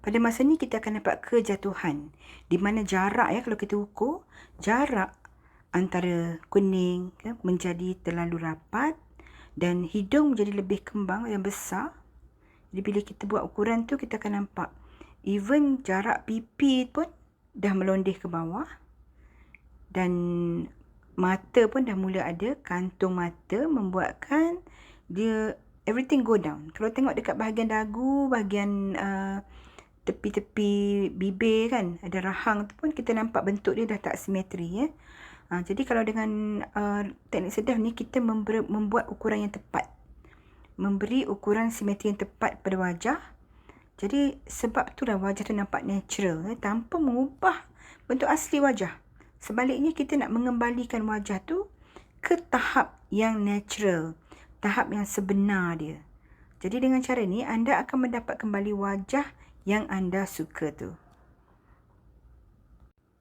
pada masa ni kita akan dapat kejatuhan di mana jarak ya kalau kita ukur jarak antara kuning ya, menjadi terlalu rapat dan hidung menjadi lebih kembang dan besar. Jadi bila kita buat ukuran tu kita akan nampak even jarak pipi pun dah melondeh ke bawah dan mata pun dah mula ada kantung mata membuatkan dia everything go down. Kalau tengok dekat bahagian dagu, bahagian uh, tepi-tepi bibir kan, ada rahang tu pun kita nampak bentuk dia dah tak simetri ya. Ha, jadi kalau dengan uh, teknik sedaf ni kita member, membuat ukuran yang tepat. Memberi ukuran simetri yang tepat pada wajah. Jadi sebab itulah wajah tu nampak natural eh, tanpa mengubah bentuk asli wajah. Sebaliknya kita nak mengembalikan wajah tu ke tahap yang natural. Tahap yang sebenar dia. Jadi dengan cara ni anda akan mendapat kembali wajah yang anda suka tu.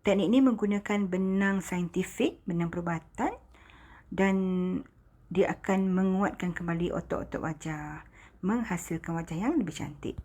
Teknik ini menggunakan benang saintifik, benang perubatan dan dia akan menguatkan kembali otot-otot wajah, menghasilkan wajah yang lebih cantik.